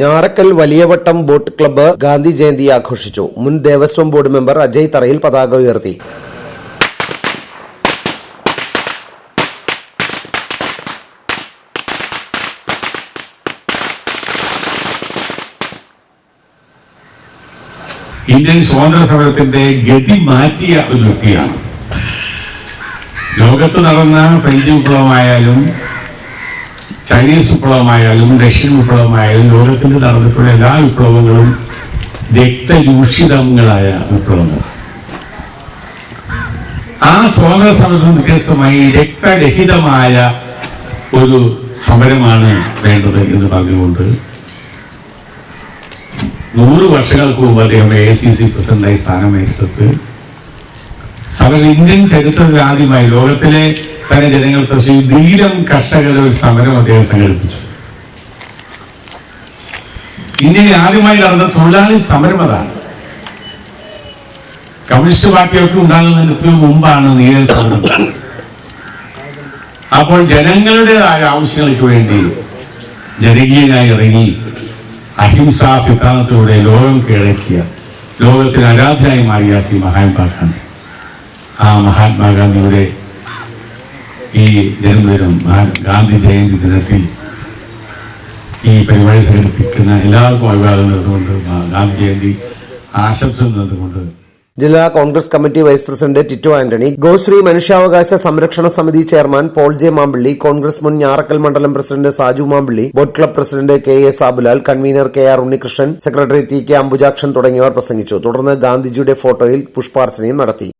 Njarakkal Valiyavattam boat club Gandhi Jayanti ആഘോഷിച്ചു. മുൻ Devaswom board member Ajay തറയിൽ പതാക ഉയർത്തി. ഇന്ത്യൻ സ്വാതന്ത്ര്യ സമരത്തിന്റെ ഗതി മാറ്റിയ ഒരു വ്യക്തിയാണ്. ലോകത്ത് നടന്ന ഫ്രഞ്ച് വിപ്ലവമായാലും ചൈനീസ് വിപ്ലവമായാലും റഷ്യൻ വിപ്ലവമായാലും ലോകത്തിൽ നടന്നിട്ടുള്ള എല്ലാ വിപ്ലവങ്ങളും രക്തരൂഷിതങ്ങളായ വിപ്ലവങ്ങൾ. ആ സ്വാതന്ത്ര്യ സമരത്തിന് വ്യത്യസ്തമായി രക്തരഹിതമായ ഒരു സമരമാണ് വേണ്ടത് എന്ന് പറഞ്ഞുകൊണ്ട് നൂറ് വർഷങ്ങൾക്ക് മുമ്പ് അദ്ദേഹം എ സി സി പ്രസിഡന്റായി സ്ഥാനമേറ്റെടുത്ത് സമരം ഇന്ത്യൻ ചരിത്രത്തിൽ ആദ്യമായി ലോകത്തിലെ തന്നെ ജനങ്ങൾ തൃശ്ശൂർ ധീരം കർഷകരുടെ ഒരു സമരം അദ്ദേഹം സംഘടിപ്പിച്ചു. ഇന്ത്യയിൽ ആദ്യമായി നടന്ന തൊഴിലാളി സമരം അതാണ്. കമ്മ്യൂണിസ്റ്റ് പാർട്ടിയൊക്കെ ഉണ്ടാകുന്നതിന് മുമ്പാണ് നീരൻ സമരം. അപ്പോൾ ജനങ്ങളുടേതായ ആവശ്യങ്ങൾക്ക് വേണ്ടി ജനകീയനായി ഇറങ്ങി അഹിംസാ സിദ്ധാന്തത്തിലൂടെ ലോകം കീഴടക്കിയ ലോകത്തിന് ആരാധനായി മാറിയ ശ്രീ മഹാത്മാഗാന്ധി ആ മഹാത്മാഗാന്ധിയുടെ ഈ ജന്മദിനം ഗാന്ധി ജയന്തി ദിനത്തിൽ ഈ പരിപാടി സംഘടിപ്പിക്കുന്ന എല്ലാവർക്കും അഭിവാദം നേർന്നുകൊണ്ട് ഗാന്ധി ജയന്തി ആശംസ ജില്ലാ Congress committee vice president Tito Antony Goshree മനുഷ്യാവകാശ സംരക്ഷണ സമിതി chairman Paul J Mampilly Congress മുൻ ഞാറക്കൽ മണ്ഡലം president Saju Mampilly boat club president K A Sabulal convener K R Unnikrishnan secretary T K Ambujakshan തുടങ്ങിയവർ പ്രസംഗിച്ചു. തുടർന്ന് ഗാന്ധിജിയുടെ ഫോട്ടോയിൽ പുഷ്പാർച്ചനയും നടത്തി.